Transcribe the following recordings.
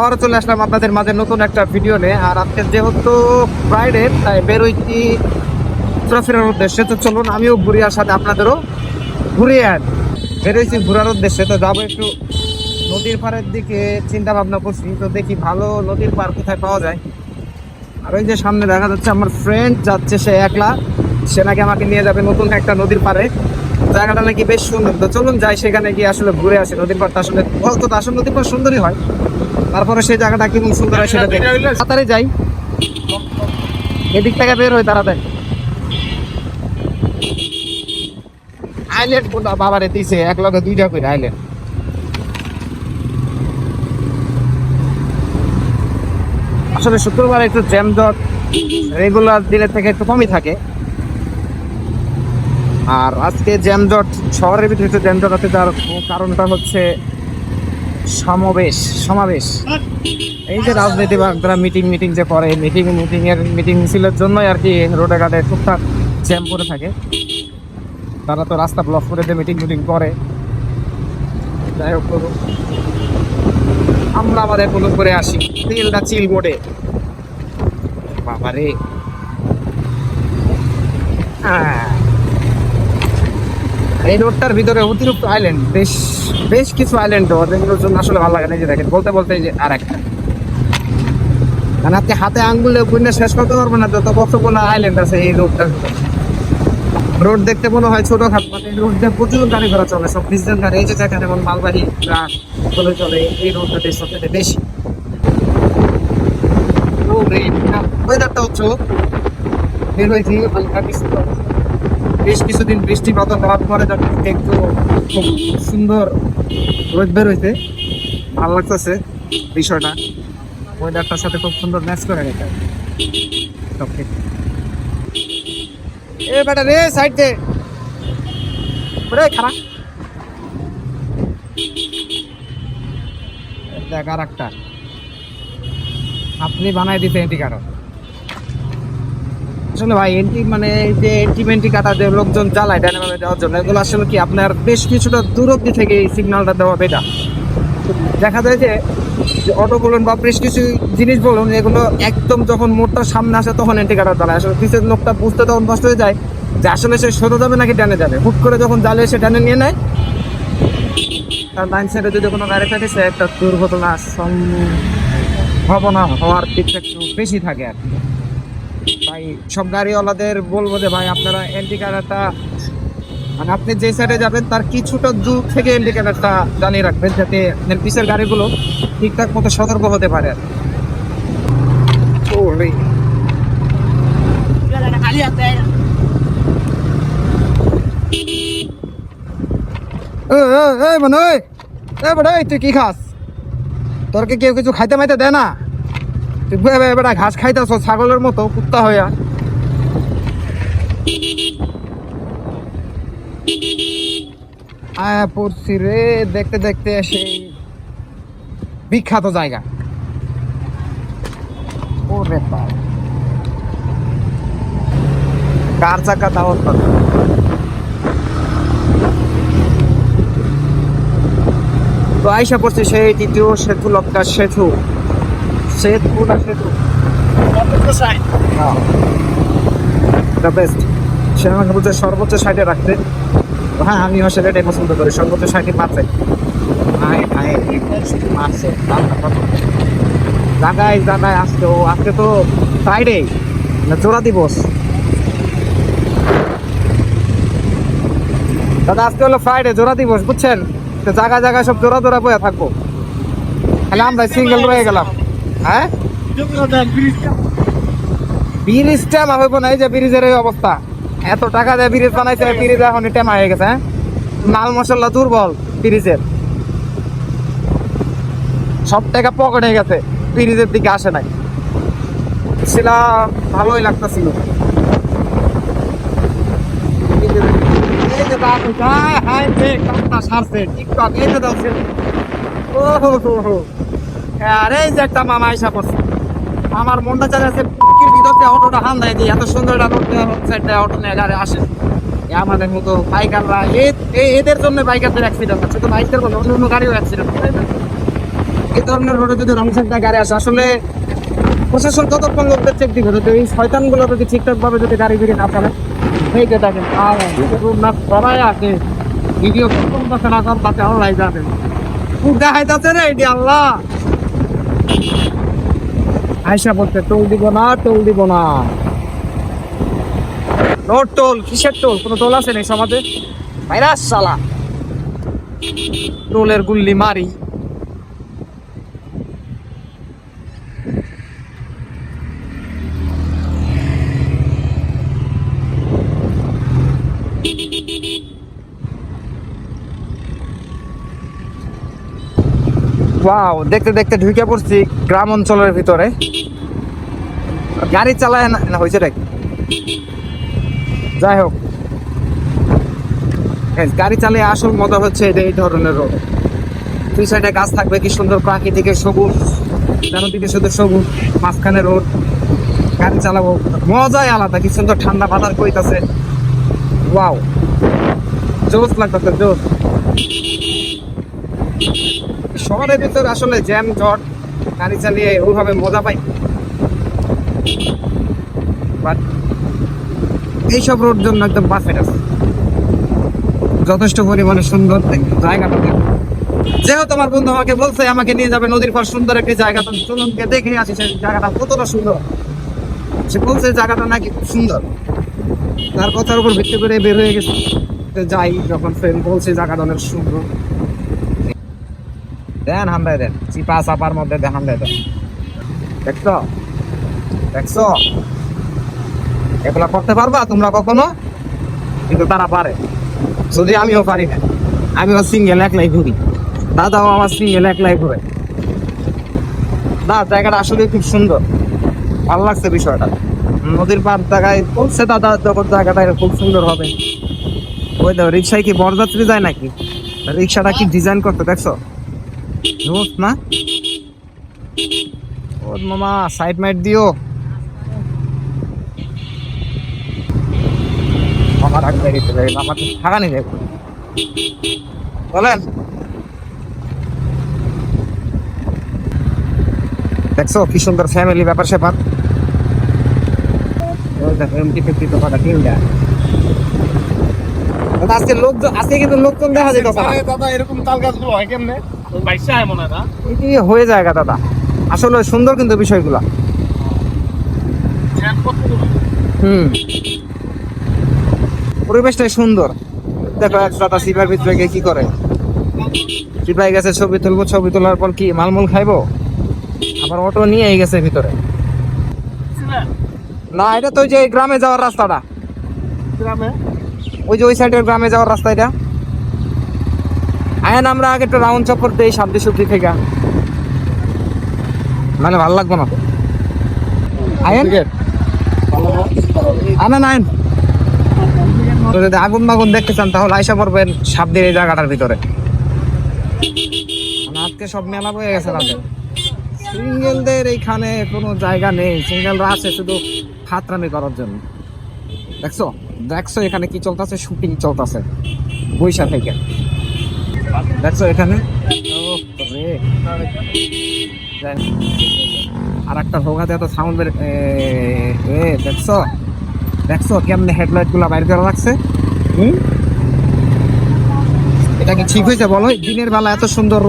আবারও চলে আসলাম আপনাদের মাঝে নতুন একটা ভিডিও নিয়ে। আর আজকে যেহেতু ফ্রাইডে তাই বেরোইছি ঘোরাফেরার উদ্দেশ্যে। তো চলুন, আমিও ঘুরিয়ার সাথে আপনাদেরও ঘুরিয়ে আন। বেরোইছি ঘোরার উদ্দেশ্যে, তো যাব একটু নদীর পাড়ের দিকে চিন্তা ভাবনা করছি। তো দেখি ভালো নদীর পার কোথায় পাওয়া যায়। আর ওই যে সামনে দেখা যাচ্ছে, আমার ফ্রেন্ড যাচ্ছে, সে একলা। সে নাকি আমাকে নিয়ে যাবে নতুন একটা নদীর পাড়ে। জায়গাটা নাকি বেশ সুন্দর। তো চলুন যাই, সেখানে গিয়ে আসলে ঘুরে আসি। নদীর পাড়টা আসলে বলতো আসলে নদীর পাড় সুন্দরই হয়। তারপরে সেই জায়গাটা কেমন সুন্দর হয় সেটা দেখি তাড়াতাড়ি যাই। এদিক থেকে বের হই তাড়াতাড়ি। আইল্যান্ড কোনটা? বাবারে দিছে এক লগে দুইটা করে আইল্যান্ড। আসলে শুক্রবার একটু জ্যাম জট রেগুলার দিনের থেকে একটু কমই থাকে। আর আজকে জ্যাম জট শহরের ভিতরে একটু জ্যাম জট আছে তার কারণটা হচ্ছে সমাবেশ সমাবেশ। এই যে রাজনীতিবাদরা মিটিং মিটিং যে করে মিটিং মিটিং এর মিটিং মিছিলের জন্যই আর কি রোডে ঘাটে টুকটাক জ্যাম করে থাকে। তারা তো রাস্তা ব্লক করে দিয়ে মিটিং মিটিং করে। যাই হোক। আমরা আমাদের কোনো করে আসি। তেলটা চিল মোড়ে। বাবারে। আহ। এই রোডটার ভিতরে অতিরিক্ত আইল্যান্ড বেশ বেশ কিছু আইল্যান্ড যেগুলোর জন্য আসলে ভালো লাগে না যে দেখেন, বলতে বলতে যে আর একটা মানে আপনি হাতে আঙ্গুলে গুণে শেষ করতে পারবেন না, যত কতগুলো আইল্যান্ড আছে এই রোডটার রোড দেখতে মনে হয় ছোট খাট মানে রোড দিয়ে প্রচুর গাড়ি ঘোড়া চলে, সব ডিজেল গাড়ি, এই যে দেখেন যেমন মালবাহী ট্রাক চলে চলে, এই রোডটা রোডটাতে সবথেকে বেশি। ওয়েদারটা হচ্ছে, বের হয়েছি হালকা অবস্থা। বেশ কিছুদিন বৃষ্টি পাতা হওয়ার পরে যখন একটু খুব সুন্দর রোদ বের হইতে ভালো লাগতেছে বিষয়টা। ওয়েদারটার সাথে খুব সুন্দর ম্যাচ করে গেছে। এ বেটা রে সাইড দে। ওরে, খারাপ। দেখ আর একটা আপনি বানাই দিতে এন্টি কারণ আসলে ভাই এন্টি মানে যে এন্টি মেন্টি কাটা যে লোকজন জ্বালায় ডাইনামামে দেওয়ার জন্য, এগুলো আসলে কি আপনার বেশ কিছুটা দূরত্ব থেকে এই সিগন্যালটা দেওয়া বেটা দেখা যায় যে অটো বলুন বা বেশ কিছু জিনিস বলুন, এগুলো একদম যখন মোড়টার সামনে আসে তখন এন্টি কাটার জ্বালায়। আসলে পিছের লোকটা বুঝতে তখন কষ্ট হয়ে যায় যে আসলে সে সোজা যাবে নাকি ডানে যাবে। হুট করে যখন জ্বালে সে ডানে নিয়ে নেয়, তার লাইন সাইডে যদি কোনো গাড়ি থাকে, সে একটা দুর্ঘটনা সম্ভাবনা হওয়ার দিকটা একটু বেশি থাকে আর কি। ভাই সব গাড়িওয়ালাদের বলব যে ভাই আপনারা ইন্ডিকেটারটা মানে আপনি যে সাইডে যাবেন তার কিছুটা দূর থেকে ইন্ডিকেটারটা জানিয়ে রাখবেন যাতে পিছের গাড়িগুলো ঠিকঠাক মতো সতর্ক হতে পারে তুই কি খাস? তোর কি কেউ কিছু খাইতে মাইতে দেয় না? বেটা ঘাস খাইতেছ, ছাগলের মতো, কুত্তা হইয়া। আয়া পড়ছি রে, দেখতে দেখতে সেই বিখ্যাত জায়গা। কার চাকা দাওয়াত তো আইসা পড়ছে সেই তৃতীয় সেতু লক্কা সেতু। সেতু না সেতু দ্য বেস্ট সে বলছে সর্বোচ্চ সাইডে রাখতে। হ্যাঁ আমিও আসলে এটাই পছন্দ করি। সর্বোচ্চ সাইডে মারতে ভাই ভাই, মারছে। জাগায় আসছে ও, আজকে তো ফ্রাইডে না জোড়া দিবস। দাদা, আজকে হলো ফ্রাইডে জোড়া দিবস, বুঝছেন? তো জায়গায় জায়গায় সব জোড়া জোড়া বয়ে থাকব। তাহলে আমরা সিঙ্গেল রয়ে গেলাম। হ্যাঁ? ব্রিজ টেমা হইব না যে ব্রিজের এই অবস্থা। এত টাকা দিয়ে ব্রিজ বানাইছে ব্রিজ এখন টেমা হয়ে গেছে হ্যাঁ? মাল মশলা দুর্বল ব্রিজের। সব টাকা পকেটে গেছে ব্রিজের দিকে আসে নাই। ছিলাম ভালোই লাগতেছিল। বাপ, হায় টিকটক, এই যে দাও ও হো হো হো। আরে এই যে একটা মামা আইসা পড়ছে। আমার মনটা চাই আছে দিয়ে অটোটা হান দেয় দিই, এত সুন্দর একটা রোড অটো নিয়ে গাড়ি আসে। আমাদের মতো বাইকাররা এদের জন্য বাইকারদের অ্যাক্সিডেন্ট আছে তো বাইকদের বলে, অন্য অন্য গাড়িও অ্যাক্সিডেন্ট হয় এই ধরনের রোডে যদি রং সাইডটা গাড়ি আসে, আসলে প্রশাসন কতক্ষণ লোকদের চেক দিবে যদি এই শয়তানগুলো যদি ঠিকঠাক ভাবে যদি গাড়ি বিড়ি না ফেলে সেইটা দেখেন, আর রোড না সবাই আছে ভিডিও কথা না কর, তাতে আল্লাহ যাবে খুব দেখাইতেছে রে এটি আল্লাহ। আয়সা বলতে টোল দিব না টোল দিব না। রোড টোল কিসের টোল কোনো টোল আছে নাকি সমাজে? ভাইরাস সালা টোলের গুল্লি মারি। ওয়াও দেখতে দেখতে ঢুকে পড়ছি গ্রাম অঞ্চলের ভিতরে। গাড়ি চালায় না হয়েছে নাকি যাই হোক। গাড়ি চালিয়ে আসল মজা হচ্ছে এটা এই ধরনের রোড। দুই সাইডে গাছ থাকবে, কি সুন্দর প্রাকৃতিকের সবুজ, চারদিকে শুধু সবুজ, মাঝখানে রোড। গাড়ি চালাবো। মজাই আলাদা, কি সুন্দর ঠান্ডা বাতাস কইতাছে ওয়াও জোস লাগতেছে, জোস। শহরের ভিতরে আসলে জ্যাম, জট, গাড়ি চালিয়ে ওইভাবে মজা পাই। বাট এইসব রোড জন্য একদম পারফেক্ট আছে। যথেষ্ট পরিমাণে সুন্দর জায়গাটা। যেহেতু আমার বন্ধু আমাকে বলছে, আমাকে নিয়ে যাবে নদীর পার সুন্দর একটি জায়গা, তো চলুন দেখে আসি সেই জায়গাটা কতটা সুন্দর। সে বলছে জায়গাটা নাকি খুব সুন্দর। তার কথার উপর ভিত্তি করে বের হয়ে গেছে। যাই, যখন ফ্রেন্ড বলছে জায়গাটা অনেক সুন্দর। দেন হামদাই দেন। চিপা চাপার মধ্যে দেন হামদাই দেন। দেখছ? দেখছ? এগুলা করতে পারবা তোমরা কখনো? কিন্তু তারা পারে। যদি আমিও পারি না আমিও সিঙ্গেল একলাই ঘুরি। দাদাও আমার সিঙ্গেল একলাই ঘুরে। না জায়গাটা আসলে খুব সুন্দর। ভালো লাগছে বিষয়টা। নদীর পার জায়গায় বলছে দাদা যখন জায়গাটা খুব সুন্দর হবে। ওই দেখো, রিক্সায় কি বরযাত্রী যায় নাকি? রিক্সাটা কি ডিজাইন করতে, দেখছ? জোস না? ও মামা সাইড মাইট দিও। তো থাকা নেই বলেন। দেখছ কি সুন্দর ফ্যামিলি ব্যাপার স্যাপার? দাদা, আজকে লোক আজকে কিন্তু লোকজন দেখা যেত দাদা এরকম তাল গাছগুলো হয় কেমনে? হয় এটি যায় দাদা। আসলে সুন্দর কিন্তু বিষয়গুলা। হুম। পরিবেশটাই সুন্দর। দেখো এক দাদা সিপার ভিতরে গিয়ে কি করে? সিপাই গেছে ছবি তুলবো ছবি তোলার পর কি মালমূল খাইবো? আবার অটো নিয়ে গেছে ভিতরে। না এটা তো যে গ্রামে যাওয়ার রাস্তাটা। গ্রামে? ওই যে ওই সাইডের গ্রামে যাওয়ার রাস্তা এটা। আয়েন আমরা আগে একটা রাউন্ড চক্কর দিই সাবদি সুবদি থেকে। মানে ভালো লাগবে না। আয়েন? আনা নাইন তো যদি আগুন মাগুন দেখতে চান তাহলে আইসা পড়বেন সাবদির এই জায়গাটার ভিতরে। মানে আজকে সব মেলা বয়ে গেছে রাতে। সিঙ্গেলদের এইখানে কোনো জায়গা নেই। সিঙ্গেলরা আছে শুধু খাতরামি করার জন্য। দেখছ? দেখছ এখানে কি চলতেছে? শুটিং চলতেছে। বৈশা থেকে। দেখছ এখানে? আর একটা ভোগাতে এত সাউন্ড এ দেখছ? দেখছ কেমনে হেডলাইটগুলা বাইর করে রাখছে হুম? এটা কি ঠিক হয়েছে বলো? দিনের বেলা এত সুন্দর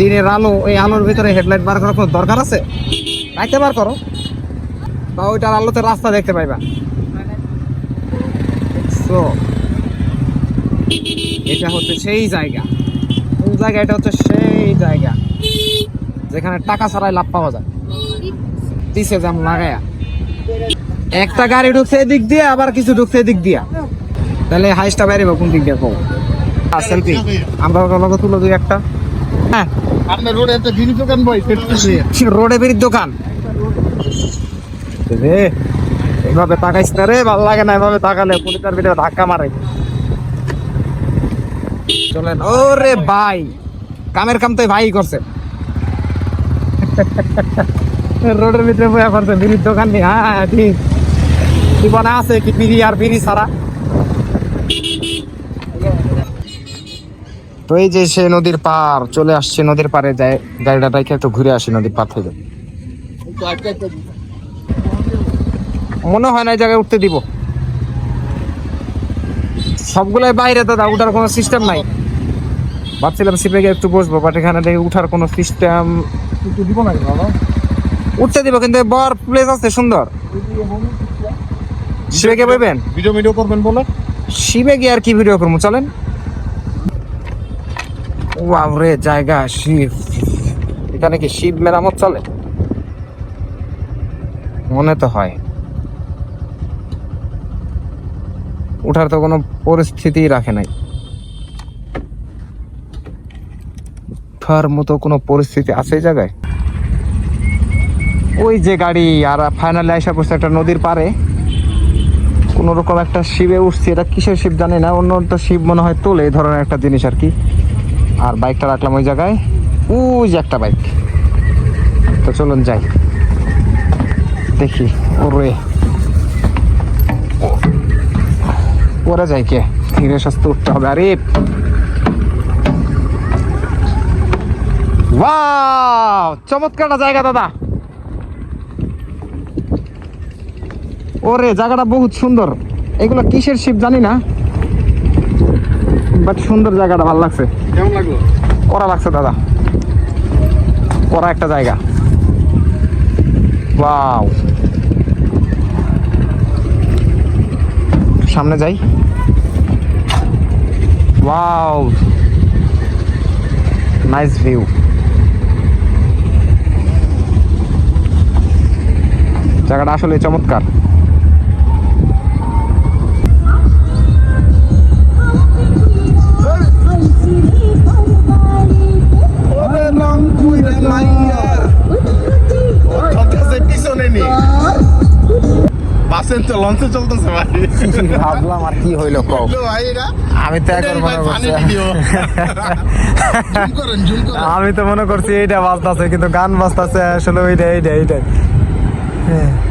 দিনের আলো এই আলোর ভিতরে হেডলাইট বার করার কোনো দরকার আছে? রাইতে বার করো। বা ওইটার আলোতে রাস্তা দেখতে পাইবা। So, এটা হচ্ছে সেই জায়গা। জায়গা এটা হচ্ছে সেই জায়গা। যেখানে টাকা ছাড়াই লাভ পাওয়া যায়। দিছে যেমন লাগায়া। একটা গাড়ি ঢুকছে এদিক দিয়ে আবার কিছু ঢুকছে এদিক দিয়া। তাহলে হাইসটা বাইরে কোন দিক দিয়ে কম সেলফি আমরা লগে তুলো দুই একটা। হ্যাঁ। আপনার রোডে একটা দোকান বই রোডে বেরির দোকান। রে এইভাবে তাকাইস না রে ভালো লাগে না এভাবে তাকালে পুলিশের ভিতরে ধাক্কা মারে। চলেন। ওরে ভাই, কামের কাম তো ভাই করছে। রোডের ভিতরে বয়া করছে বিড়ির দোকান নেই। হ্যাঁ ঠিক। জীবনে আছে কি বিড়ি আর বিড়ি ছাড়া? তো এই যে সে নদীর পার চলে আসছে নদীর পারে যায় গাড়িটা রেখে একটু ঘুরে আসি নদীর পার থেকে। মনে হয় না এই জায়গায় উঠতে দিব। সবগুলাই বাইরে, দাদা, উঠার কোনো সিস্টেম নাই। ভাবছিলাম সিপে গিয়ে একটু বসবো বাট এখানে দেখি উঠার কোনো সিস্টেম একটু দিব নাকি বাবা? উঠতে দিব কিন্তু বর প্লেস আছে সুন্দর। শিবে গিয়ে বইবেন? ভিডিও ভিডিও করবেন বলে? শিবে গিয়ে আর কি ভিডিও করব চলেন। ওয়াও রে জায়গা শিব। এখানে কি শিব মেরামত চলে? মনে তো হয়। উঠার তো কোনো পরিস্থিতি রাখে নাই। উঠার মতো কোনো পরিস্থিতি আছে এই জায়গায়? ওই যে গাড়ি, আর ফাইনালি আইসা পড়ছে একটা নদীর পারে কোন রকম একটা শিবে উঠছি, এটা কিসের শিব জানি না, অন্য একটা শিব মনে হয় তোলে, এই ধরনের একটা জিনিস আর কি। আর বাইকটা রাখলাম ওই জায়গায়। ওই যে একটা বাইক তো চলুন যাই। দেখি, ওরে। ওরা যাই কে? ধীরে সুস্থে উঠতে হবে। আরে! ওয়াও চমৎকার একটা জায়গা দাদা। ওরে জায়গাটা বহুত সুন্দর। এগুলো কিসের শিপ জানি না বাট সুন্দর জায়গাটা ভালো লাগছে। কেমন লাগল? করা লাগছে দাদা। করা একটা জায়গা। ওয়াও সামনে যাই। ওয়াও নাইস ভিউ জায়গাটা আসলে চমৎকার। চলতেছে পিছনে নি বাসেন তো লঞ্চে চলতেছে ভাই ভাবলাম আর কি হইল কও আমি তো এখন মনে করছি আমি তো মনে করছি এইটা বাজতাছে কিন্তু গান বাজতাছে আসলে ওইটা এইটা এইটাই। হ্যাঁ